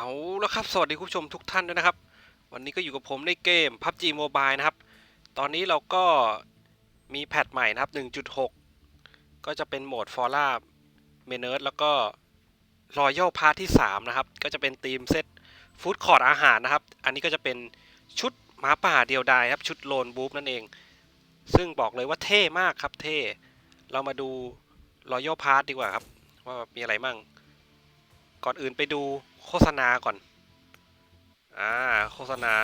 เอาแล้วครับ สวัสดีคุณผู้ชมทุกท่านด้วยนะครับ วันนี้ก็อยู่กับผมในเกม PUBG Mobile นะครับ ตอนนี้เราก็มีแพทใหม่นะครับ 1.6 ก็จะเป็นโหมด f o r a m e n e r d แล้วก็ Royal Pass ที่ 3 นะครับ ก็จะเป็นทีมเซตฟู้ดคอร์ t อาหารนะครับ อันนี้ก็จะเป็นชุดหมาป่าเดียวดายครับ ชุดโลนบูฟนั่นเอง ซึ่งบอกเลยว่าเท่มากครับเท่ เรามาดู Royal Pass ดีกว่าครับ ว่ามีอะไรมั่ง ก่อนอื่นไปดูโฆษณาก่อน อ่า โฆษณา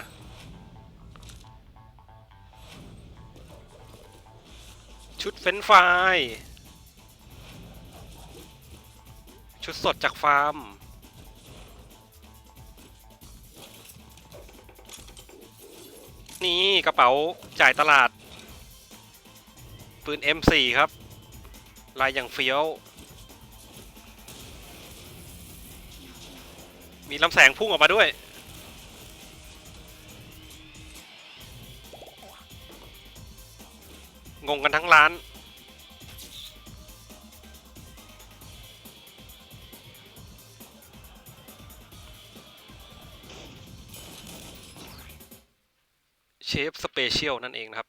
ชุดเฟรนช์ฟชุดสดจากฟาร์ม นี่กระเป๋าจ่ายตลาด ปืน M4 ครับ ลายอย่างเฟี้ยว มีลำแสงพุ่งออกมาด้วย งงกันทั้งร้าน เชฟสเปเชียลนั่นเองนะครับ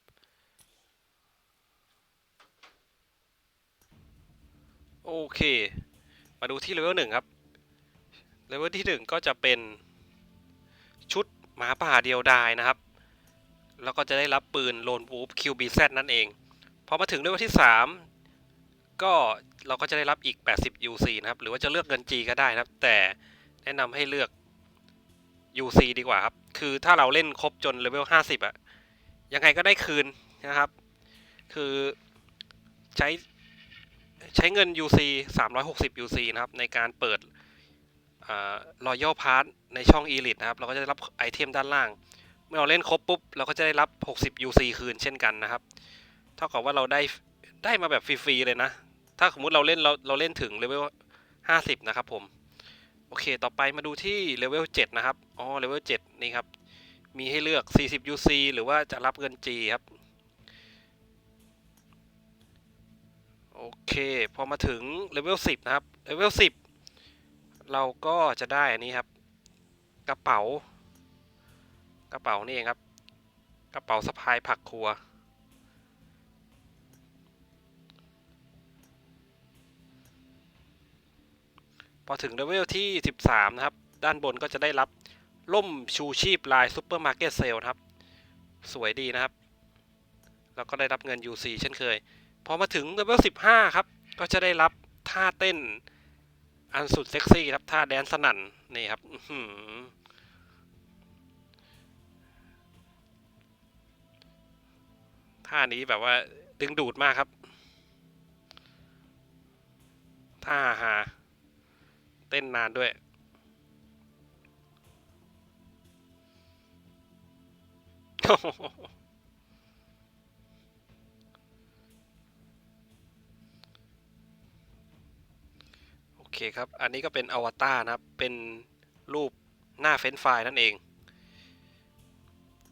โอเค มาดูที่เลเวลหนึ่งครับ เลเวลที่หนึ่งก็จะเป็นชุดหมาป่าเดียวดายนะครับ แล้วก็จะได้รับปืนโลนวูฟ QBZ นั่นเอง พอมาถึงเลเวลที่ 3 ก็เราก็จะได้รับอีก 80 UC นะครับ หรือว่าจะเลือกเงิน G ก็ได้นะครับ แต่แนะนำให้เลือก UC ดีกว่าครับ คือถ้าเราเล่นครบจนเลเวล 50อะยังไงก็ได้คืนนะครับ คือใช้ใช้เงิน UC 360 UC นะครับ ในการเปิด รอยัลพาร์ทในช่อง Elite นะครับ เราก็จะได้รับไอเทมด้านล่าง เมื่อเราเล่นครบปุ๊บ เราก็จะได้รับ 60 UC คืนเช่นกันนะครับ เท่ากับว่าเราได้ได้มาแบบฟรีๆเลยนะ ถ้าสมมติเราเล่นเราเราเล่นถึงเลเวล 50 นะครับผม โอเค ต่อไปมาดูที่เลเวล 7 นะครับ อ๋อ เลเวล 7 นี่ครับ มีให้เลือก 40 UC หรือว่าจะรับเงิน G ครับ โอเค พอมาถึงเลเวล 10 นะครับ เลเวล 10 เราก็จะได้อันนี้ครับ กระเป๋า กระเป๋านี่เองครับ กระเป๋าสะพายผักครัว พอถึงเลเวลที่ 13 นะครับ ด้านบนก็จะได้รับล่มชูชีพลายซูเปอร์มาร์เก็ตเซลครับ สวยดีนะครับ แล้วก็ได้รับเงิน UC เช่นเคย พอมาถึงเลเวล15 ครับ ก็จะได้รับท่าเต้น อันสุดเซ็กซี่ครับท่าแดนสนั่นนี่ครับท่านี้แบบว่าดึงดูดมากครับ ท่าหา เต้นนานด้วยโเคครับ อันนี้ก็เป็นอวตารนะครับ เป็นรูปหน้าเฟ้นไฟล์นั่นเอง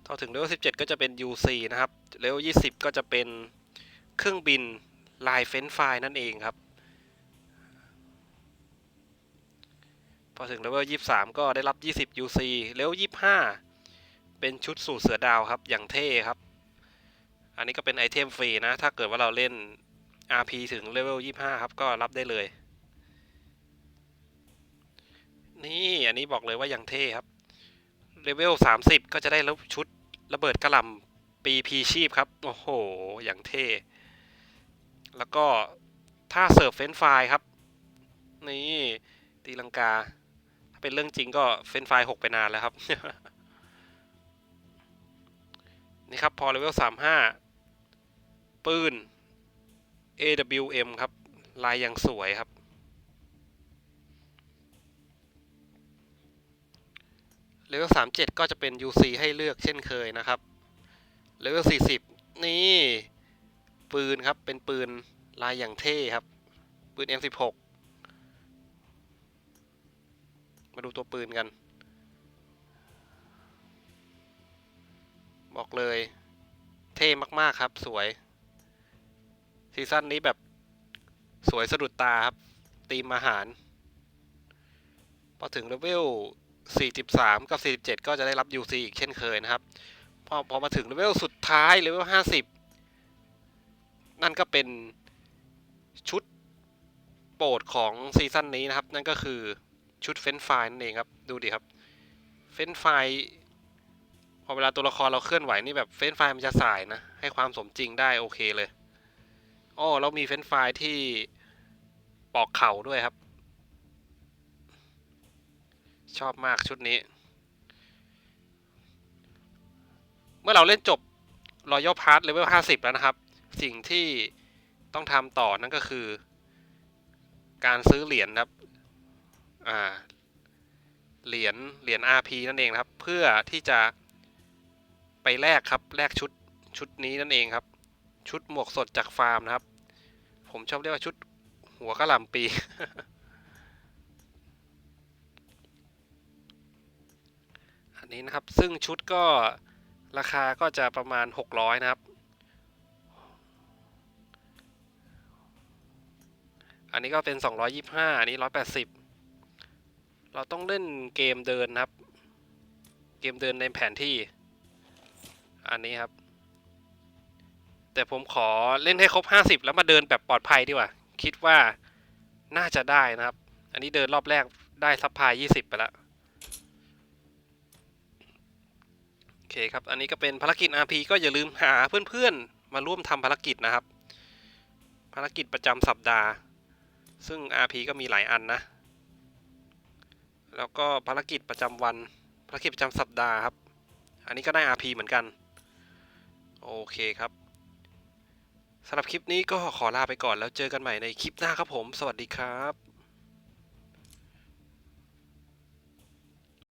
พอถึงเลเวล17 ก็จะเป็น UC นะครับ เลเวล20 ก็จะเป็นเครื่องบินลายเฟ้นไฟล์นั่นเองครับ พอถึงเลเวล23 ก็ได้รับ 20 UC เลเวล25 เป็นชุดสูตรเสือดาวครับ อย่างเท่ครับ อันนี้ก็เป็นไอเทมฟรีนะ ถ้าเกิดว่าเราเล่น RP ถึงเลเวล25 ครับ ก็รับได้เลย นี่อันนี้บอกเลยว่าย่างเท่ครับเลเวล 30 ก็จะได้รับชุดระเบิดกระลำปีพีชีพครับ โอ้โห อย่างเท่ แล้วก็ถ้าเสิร์ฟเฟนช์ฟรายครับ นี่ตีลังกา ถ้าเป็นเรื่องจริงก็เฟนช์ฟรายหกไปนานแล้วครับ นี่ครับ พอเลเวล 35 ปืน AWM ครับ ลายอย่างสวยครับ เลเวล37 ก็จะเป็น UC ให้เลือกเช่นเคยนะครับเลเวล40 นี่ ปืนครับ เป็นปืนลายอย่างเท่ครับ ปืน M16 มาดูตัวปืนกัน บอกเลย เท่มาก ๆ ครับ สวย ซีซั่นนี้แบบสวยสะดุดตาครับตีมอาหาร พอถึงเลเวล 43 กับ 47 ก็จะได้รับ UC อีกเช่นเคยนะครับ พอพอมาถึงเลเวลสุดท้ายเลเวล50 นั่นก็เป็นชุดโปรดของซีซั่นนี้นะครับ นั่นก็คือชุดเฟนไฟนั่นเองครับ ดูดิครับเฟนไฟพอเวลาตัวละครเราเคลื่อนไหวนี่แบบเฟนไฟมันจะสายนะ ให้ความสมจริงได้โอเคเลยอ้อแล้วมีเฟนไฟที่ปอกเข่าด้วยครับ ชอบมากชุดนี้ เมื่อเราเล่นจบ Royal Pass Level 50 แล้วนะครับ สิ่งที่ต้องทำต่อนั่นก็คือ การซื้อเหรียญครับอ่าเหรียญเหรียญ RP นั่นเองครับ เพื่อที่จะไปแลกครับแลกชุดชุดนี้นั่นเองครับ ชุดหมวกสดจากฟาร์มนะครับ ผมชอบเรียกว่าชุดหัวกะหล่ำปี อั นี้นะครับ ซึ่งชุดก็ราคาก็จะประมาณ 600 นะครับ อันนี้ก็เป็น 225 อันนี้ 180 เราต้องเล่นเกมเดินนะครับ เกมเดินในแผนที่ อันนี้ครับ แต่ผมขอเล่นให้ครบ 50 แล้วมาเดินแบบปลอดภัยดีกว่า คิดว่าน่าจะได้นะครับ อันนี้เดินรอบแรกได้ซัพพลาย 20 ไปแล้ว โอ เคครับ อันนี้ก็เป็นภารกิจ RP ก็อย่าลืมหาเพื่อนๆ มาร่วมทำภารกิจนะครับ ภารกิจประจำสัปดาห์ ซึ่ง RP ก็มีหลายอันนะ แล้วก็ภารกิจประจำวัน ภารกิจประจำสัปดาห์ครับ อันนี้ก็ได้ RP เหมือนกัน โอเคครับสำหรับคลิปนี้ก็ขอลาไปก่อนแล้วเจอกันใหม่ในคลิปหน้าครับผม สวัสดีครับ